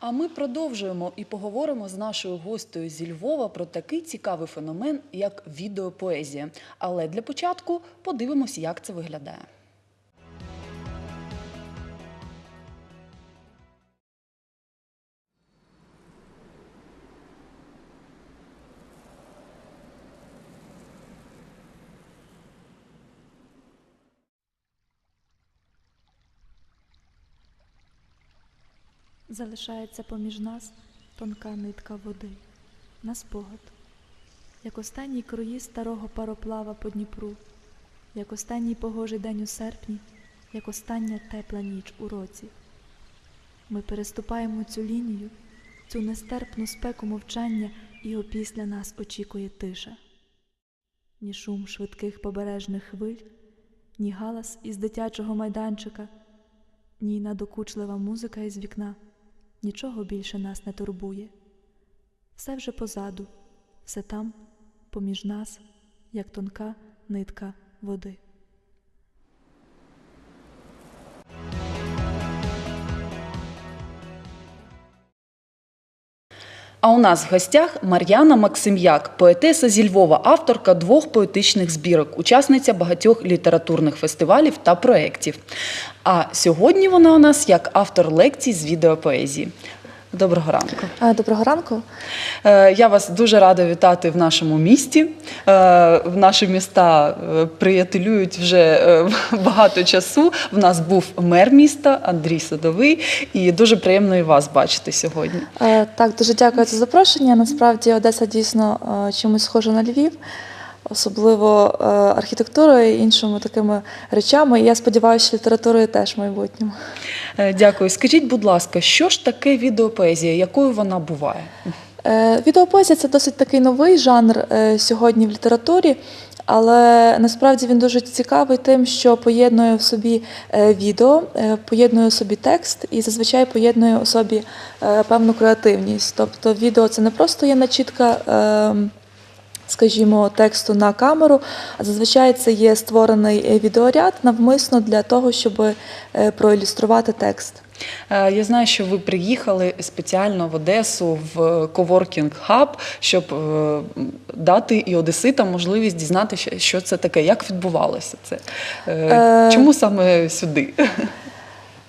А ми продовжуємо і поговоримо з нашою гостею зі Львова про такий цікавий феномен, як відеопоезія. Але для початку подивимось, як це виглядає. Залишається поміж нас тонка нитка води, на спогад, як останній круїз старого пароплава по Дніпру, як останній погожий день у серпні, як остання тепла ніч у році. Ми переступаємо цю лінію, цю нестерпну спеку мовчання, і опісля нас очікує тиша. Ні шум швидких побережних хвиль, ні галас із дитячого майданчика, ні надокучлива музика із вікна. Нічого більше нас не турбує. Все вже позаду, все там, поміж нас, як тонка нитка води. А у нас в гостях Мар'яна Максим'як, поетеса зі Львова, авторка двох поетичних збірок, учасниця багатьох літературних фестивалів та проєктів. А сьогодні вона у нас як автор лекцій з відеопоезії. Доброго ранку. Доброго ранку. Е, Я вас дуже рада вітати в нашому місті. Е, В наші міста е, приятелюють вже е, багато часу. В нас був мер міста Андрій Садовий, і дуже приємно і вас бачити сьогодні. Е, Так, дуже дякую за запрошення. Насправді Одеса дійсно е, чимось схожа на Львів, особливо е, архітектурою і іншими такими речами. І я сподіваюся, що літературою теж в майбутньому. Е, Дякую. Скажіть, будь ласка, що ж таке відеопоезія? Якою вона буває? Е, Відеопоезія це досить такий новий жанр сьогодні в літературі, але насправді він дуже цікавий тим, що поєднує в собі відео, поєднує в собі текст і зазвичай поєднує у собі певну креативність. Тобто відео це не просто є начітка. Скажімо, тексту на камеру, а зазвичай це є створений е, відеоряд навмисно для того, щоб е, проілюструвати текст. Е, Я знаю, що ви приїхали спеціально в Одесу в Coworking Hub, щоб дати і одеситам можливість дізнатися, що це таке, як відбувалося це. Чому саме сюди?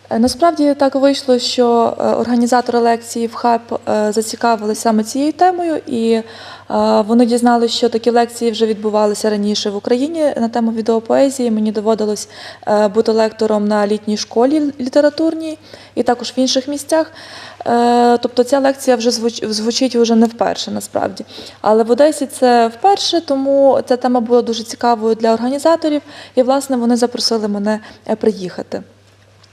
Е, Насправді так вийшло, що е, організатори лекції в ХАП е, зацікавилися саме цією темою, і вони дізналися, що такі лекції вже відбувалися раніше в Україні на тему відеопоезії. Мені доводилось бути лектором на літній школі літературній і також в інших місцях. Тобто ця лекція вже звуч- звучить вже не вперше, насправді. Але в Одесі це вперше, тому ця тема була дуже цікавою для організаторів, і власне вони запросили мене приїхати.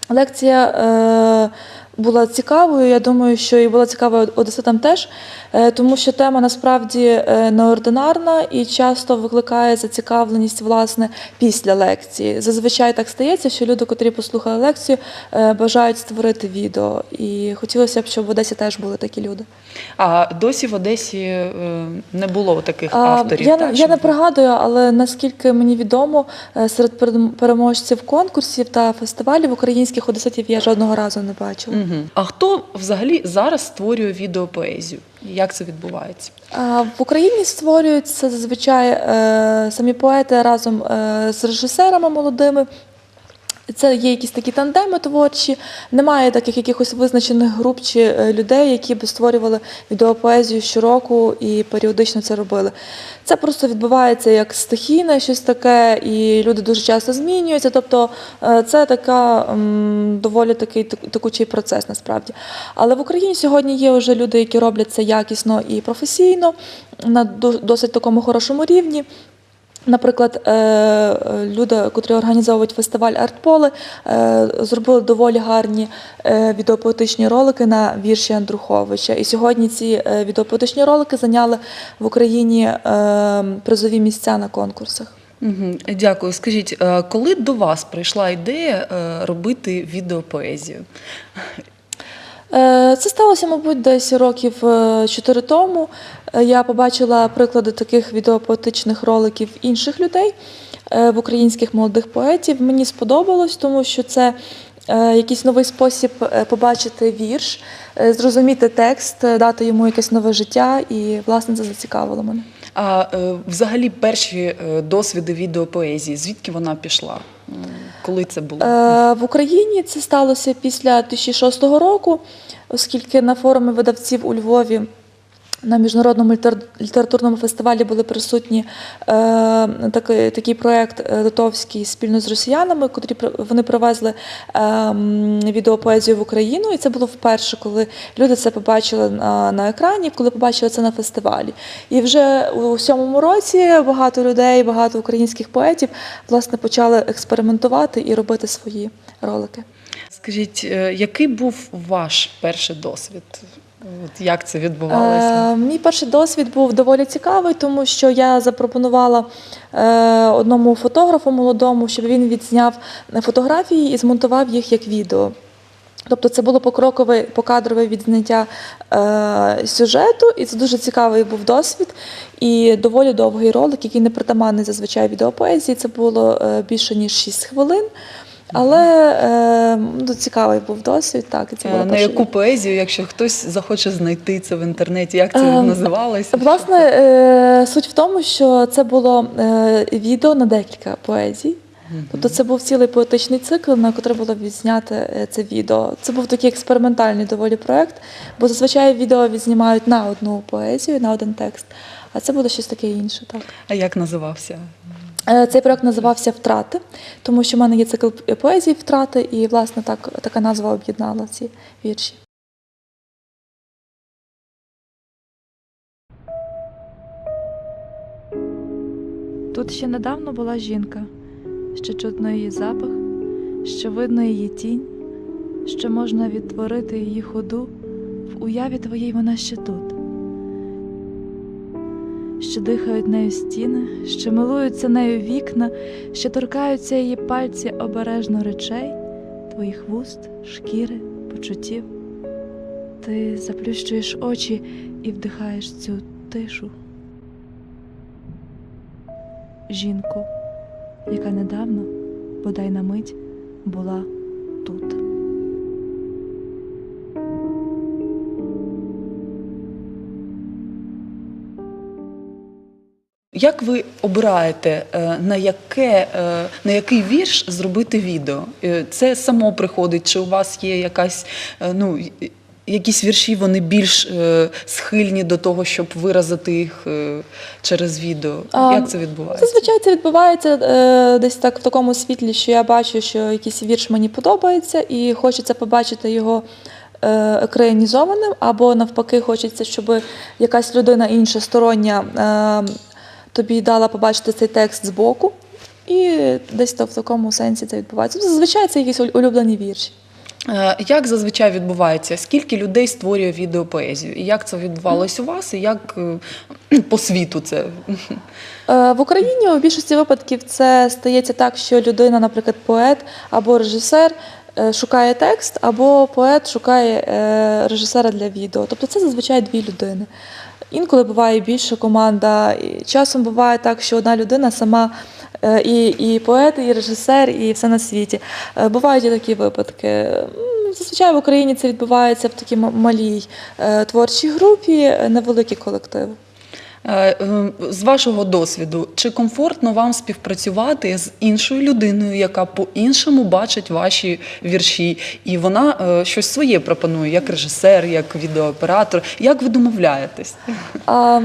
Лекція е, була цікавою. Я думаю, що і була цікава одеситам теж, е, тому що тема насправді е, неординарна і часто викликає зацікавленість власне після лекції. Зазвичай так стається, що люди, котрі послухали лекцію, е, бажають створити відео. І хотілося б, щоб в Одесі теж були такі люди. А досі в Одесі не було таких А, авторів. Я, так, я не пригадую, але наскільки мені відомо, серед переможців конкурсів та фестивалів українських одеситів я жодного разу не бачила. Мгм. А хто взагалі зараз створює відеопоезію? Як це відбувається? В Україні створюються зазвичай е, самі поети разом е, з режисерами молодими. Це є якісь такі тандеми творчі, немає таких якихось визначених груп чи е, людей, які би створювали відеопоезію щороку і періодично це робили. Це просто відбувається як стихійне щось таке, і люди дуже часто змінюються. Тобто е, це така доволі такий текучий процес насправді. Але в Україні сьогодні є вже люди, які роблять це якісно і професійно на до- досить такому хорошому рівні. Наприклад, е, е, люди, котрі організовують фестиваль Артполе, е, зробили доволі гарні відеопоетичні ролики на вірші Андруховича. І сьогодні ці відеопоетичні ролики зайняли в Україні призові місця на конкурсах. Дякую. Скажіть, коли до вас прийшла ідея робити відеопоезію? Е, Це сталося, мабуть, десь років е, чотири тому. Е, Я побачила приклади таких відеопоетичних роликів інших людей, в українських молодих поетів. Мені сподобалось, тому що це якийсь новий спосіб побачити вірш, зрозуміти текст, дати йому якесь нове життя, і власне це зацікавило мене. А взагалі перші досвіди відеопоезії, звідки вона пішла? Коли це було? Е, В Україні це сталося після 2006 року, оскільки на форумі видавців у Львові на міжнародному літер- літературному фестивалі були присутні е, такий, такий проєкт е, Литовський спільно з росіянами, котрі вони привезли е, відеопоезію в Україну. І це було вперше, коли люди це побачили на, на екрані, коли побачили це на фестивалі. І вже у сьомому році багато людей, багато українських поетів власне почали експериментувати і робити свої ролики. Скажіть, е, який був ваш перший досвід? От як це відбувалося? Е, мій перший досвід був доволі цікавий, тому що я запропонувала е, одному фотографу молодому, щоб він відзняв фотографії і змонтував їх як відео. Тобто це було покрокове покадрове відзняття е, сюжету, і це дуже цікавий був досвід. І доволі довгий ролик, який не притаманний зазвичай відеопоезії. Це було е, більше ніж 6 хвилин. Але е, ну, цікавий був досвід. Так, і це Е, була На яку поезію, якщо хтось захоче знайти це в інтернеті, як це Ем, називалося? Власне, е, суть в тому, що це було е, відео на декілька поезій. Тобто це був цілий поетичний цикл, на котрий було відзняти е, це відео. Це був такий експериментальний доволі проєкт, бо зазвичай відео відзнімають на одну поезію, на один текст, а це було щось таке інше. Так. А як називався? Е, Цей проєкт називався Втрати, тому що в мене є цикл поезії Втрати, і власне так така назва об'єднала ці вірші. Тут ще недавно була жінка, ще чутно її запах, що видно її тінь, що можна відтворити її ходу, в уяві твоїй вона ще тут, що дихають нею стіни, що милуються нею вікна, що торкаються її пальці обережно речей, твоїх вуст, шкіри, почуттів. Ти заплющуєш очі і вдихаєш цю тишу жінку, яка недавно, бодай на мить, була тут. Як ви обираєте, е, на, яке, е, на який вірш зробити відео? Е, Це само приходить, чи у вас є якась, ну, якісь вірші, вони більш схильні до того, щоб виразити їх через відео? Як це відбувається? Зазвичай це відбувається десь так в такому світлі, що я бачу, що якийсь вірш мені подобається, і хочеться побачити його екранізованим, або навпаки, хочеться, щоб якась людина інша стороння е, тобі дала побачити цей текст збоку. І десь то в такому сенсі це відбувається. Ну, Зазвичай це якісь улюблені вірші. Е, Як зазвичай відбувається? Скільки людей створює відеопоезію? І як це відбувалось у вас, і як е, по світу це? Е, В Україні у більшості випадків це стається так, що людина, наприклад, поет або режисер шукає текст, або поет шукає е, режисера для відео. Тобто це зазвичай дві людини. Інколи буває більша команда. Часом буває так, що одна людина сама е, і, і поет, і режисер, і все на світі. Е, Бувають і такі випадки. Зазвичай в Україні це відбувається в такій малій е, творчій групі, е. Е, е, З вашого досвіду, чи комфортно вам співпрацювати з іншою людиною, яка по-іншому бачить ваші вірші, і вона е, щось своє пропонує, як режисер, як відеооператор? Як ви домовляєтесь? А,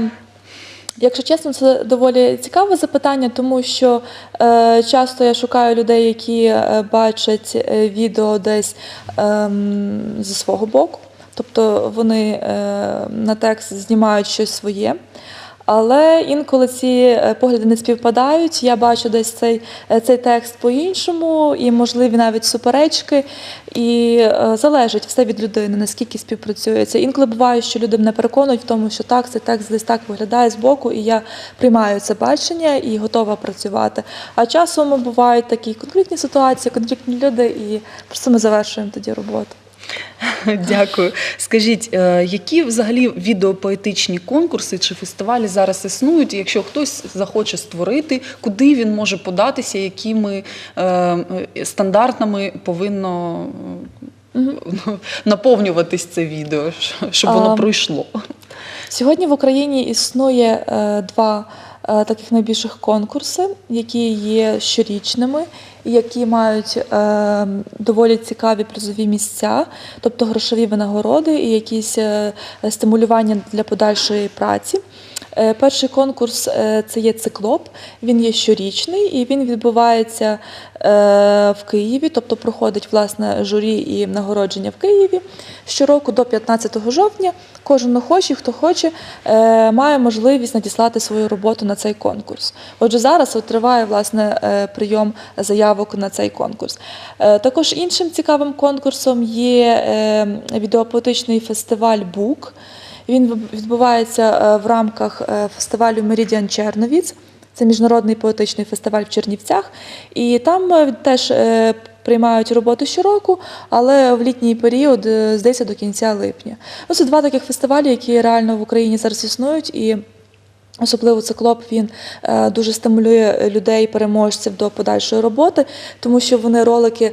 якщо чесно, це доволі цікаве запитання, тому що е, часто я шукаю людей, які е, бачать е, відео десь ем, зі свого боку. Тобто вони е, на текст знімають щось своє. Але інколи ці е, погляди не співпадають. Я бачу десь цей, е, цей текст по-іншому, і можливі навіть суперечки. І е, залежить все від людини, наскільки співпрацюється. Інколи буває, що люди мене переконують в тому, що так, цей текст десь так виглядає збоку, і я приймаю це бачення і готова працювати. А часом бувають такі конфліктні ситуації, конфліктні люди, і просто ми завершуємо тоді роботу. Дякую. Скажіть, е, які взагалі відеопоетичні конкурси чи фестивалі зараз існують? Якщо хтось захоче створити, куди він може податися, якими е, е, стандартами повинно наповнюватись це відео, щоб воно пройшло? Сьогодні в Україні існує два таких найбільших конкурси, які є щорічними, які мають е, доволі цікаві призові місця, тобто грошові винагороди і якісь е, стимулювання для подальшої праці. Е, Перший конкурс е, це є циклоп. Він є щорічний і він відбувається е, в Києві, тобто проходить власне журі і нагородження в Києві. Щороку до 15 жовтня кожен охочий, хто хоче, має можливість надіслати свою роботу на цей конкурс. Отже, зараз триває власне прийом заявок на цей конкурс. Також іншим цікавим конкурсом є відеопоетичний фестиваль Бук. Він відбувається е, в рамках е, фестивалю Меридіан Черновіц. Це міжнародний поетичний фестиваль в Чернівцях. І там е, теж приймають роботи щороку, але в літній період, здається, до кінця липня. Ну, це два таких фестивалі, які реально в Україні зараз існують. І Особливо циклоп він дуже стимулює людей, переможців до подальшої роботи, тому що вони ролики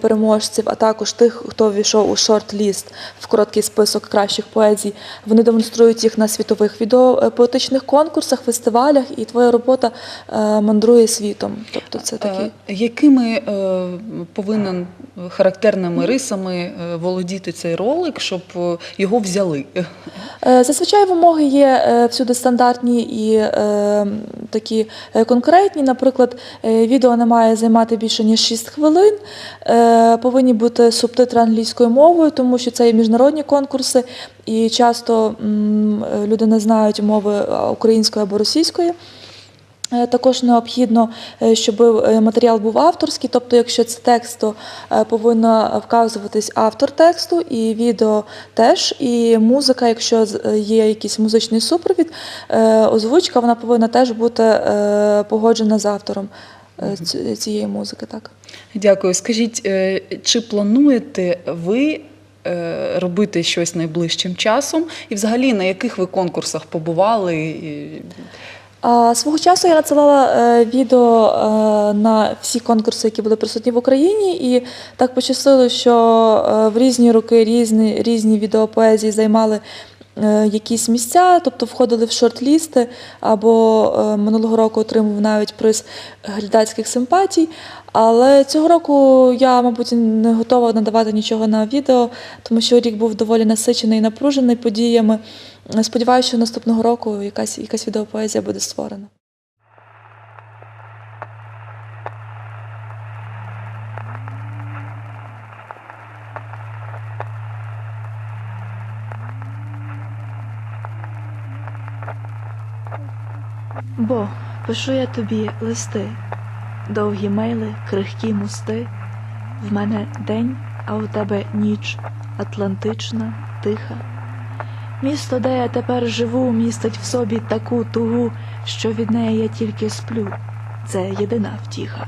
переможців, а також тих, хто війшов у шорт-ліст в короткий список кращих поезій. Вони демонструють їх на світових відеопоетичних конкурсах, фестивалях, і твоя робота е, мандрує світом. Тобто це такі. Е, Якими е, повинен характерними рисами е, володіти цей ролик, щоб е, його взяли? Е, Зазвичай вимоги є е, всюди стандартні і е, такі е, конкретні. Наприклад, е, відео не має займати більше ніж 6 хвилин. Е, Повинні бути субтитри англійською мовою, тому що це є міжнародні конкурси, і часто е, люди не знають мови української або російської. Е, Також необхідно, е, щоб е, матеріал був авторський, тобто, якщо це текст, то е, повинно вказуватись автор тексту, і відео теж, і музика, якщо е, є якийсь музичний супровід, е, озвучка, вона повинна теж бути е, погоджена з автором е, цієї музики. Так. Дякую. Скажіть, е, чи плануєте ви е, робити щось найближчим часом? І взагалі на яких ви конкурсах побували? Свого часу я надсилала е, відео е, на всі конкурси, які були присутні в Україні, і так пощастило, що е, в різні роки різні, різні відеопоезії займали е, якісь місця, тобто входили в шорт-лісти, або е, минулого року отримав навіть приз глядацьких симпатій. Але цього року я, мабуть, не готова надавати нічого на відео, тому що рік був доволі насичений і напружений подіями. Сподіваюся, що наступного року якась, якась відеопоезія буде створена. Бо пишу я тобі листи, довгі мейли, крихкі мости. В мене день, а у тебе ніч, атлантична, тиха. Місто, де я тепер живу, містить в собі таку тугу, що від неї я тільки сплю. Це єдина втіха.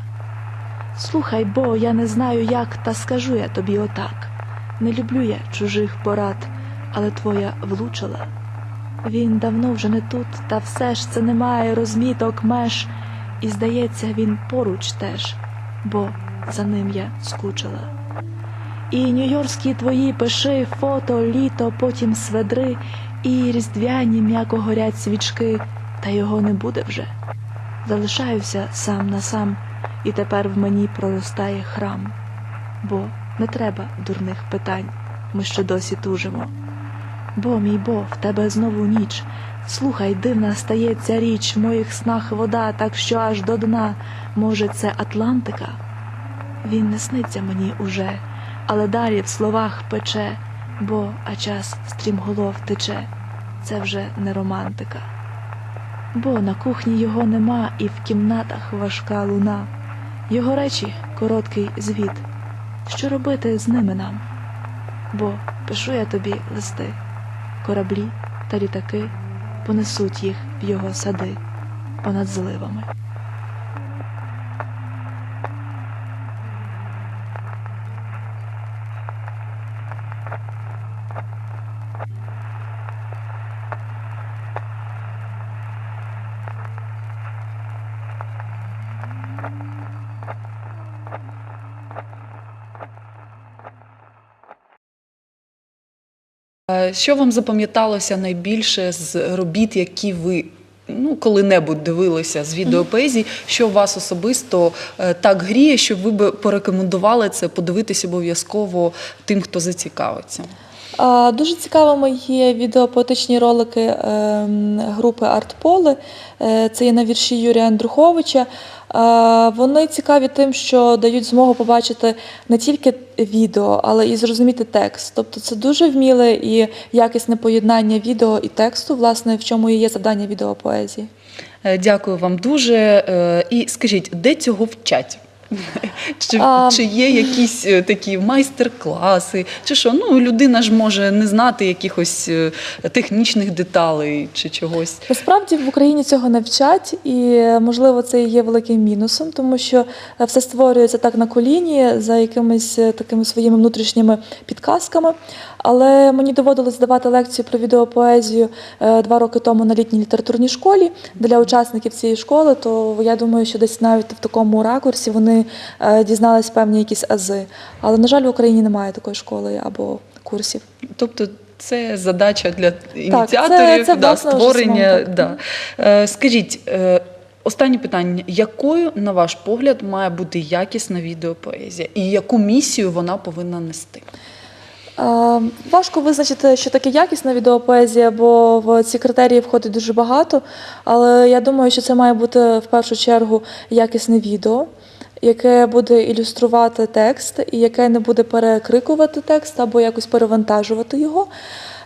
Слухай, бо я не знаю, як, та скажу я тобі отак. Не люблю я чужих порад, але твоя влучила. Він давно вже не тут, та все ж це немає розміток меж, і здається, він поруч теж, бо за ним я скучила. І нью-йоркські твої пиши, фото, літо, потім сведри, і різдвяні м'яко горять свічки, та його не буде вже. Залишаюся сам на сам, і тепер в мені проростає храм. Бо не треба дурних питань, ми ще досі тужимо. Бо, мій бо, в тебе знову ніч. Слухай, дивна стається річ, в моїх снах вода, так що аж до дна. Може, це Атлантика? Він не сниться мені уже, але далі в словах пече, бо а час стрімголов тече. Це вже не романтика. Бо на кухні його нема, і в кімнатах важка луна. Його речі короткий звіт. Що робити з ними нам? Бо пишу я тобі листи кораблі та літаки понесуть їх в його сади понад зливами. Що вам запам'яталося найбільше з робіт, які ви ну, коли-небудь дивилися з відеопоезії, що вас особисто е, так гріє, що ви би порекомендували це подивитися обов'язково тим, хто зацікавиться? Дуже цікавими є відеопоетичні ролики ем, групи Артполе. Е, Це є на вірші Юрія Андруховича. А, Вони цікаві тим, що дають змогу побачити не тільки відео, але і зрозуміти текст. Тобто це дуже вміле і якісне поєднання відео і тексту, власне, в чому і є завдання відеопоезії. Е, Дякую вам дуже. Е, І скажіть, де цього вчать? Чи, А, чи є якісь е, такі майстер-класи, чи що? Ну, людина ж може не знати якихось е, технічних деталей чи чогось. Насправді в Україні цього не вчать, і можливо це і є великим мінусом, тому що е, все створюється так на коліні за якимись такими своїми внутрішніми підказками. Але мені доводилось давати лекцію про відеопоезію два роки тому на літній літературній школі для учасників цієї школи. То я думаю, що десь навіть в такому ракурсі вони е, дізнались певні якісь ази. Але на жаль, в Україні немає такої школи або курсів. Тобто це задача для ініціаторів, це, да, власне, створення. самому. Да. Е, Скажіть, е, останнє питання: якою, на ваш погляд, має бути якісна відеопоезія, і яку місію вона повинна нести? Е, Важко визначити, що таке якісна відеопоезія, бо в ці критерії входить дуже багато. Але я думаю, що це має бути в першу чергу якісне відео, яке буде ілюструвати текст, і яке не буде перекрикувати текст або якось перевантажувати його.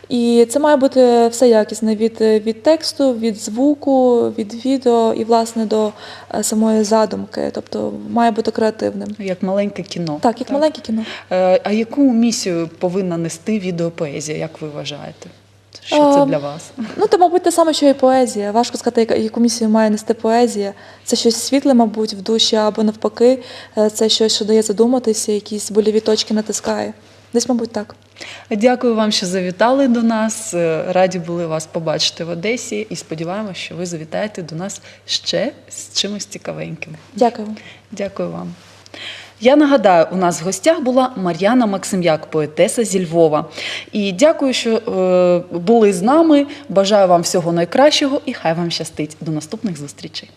І це має бути все якісне від, від тексту, від звуку, від відео і, власне, до е, самої задумки. Тобто має бути креативним. Як маленьке кіно. Так, як маленьке кіно. Е, А яку місію повинна нести відеопоезія, як ви вважаєте? Що це для вас? Ну, це, мабуть, те саме, що і поезія. Важко сказати, яку місію має нести поезія. Це щось світле, мабуть, в душі, або навпаки, е, це щось, що дає задуматися, якісь больові точки натискає. Десь, мабуть, так. Дякую вам, що завітали до нас. Е, Раді були вас побачити в Одесі і сподіваємося, що ви завітаєте до нас ще з чимось цікавеньким. Дякую. Дякую вам. Я нагадаю, у нас в гостях була Мар'яна Максим'як, поетеса зі Львова. І дякую, що е, були з нами. Бажаю вам всього найкращого і хай вам щастить. До наступних зустрічей.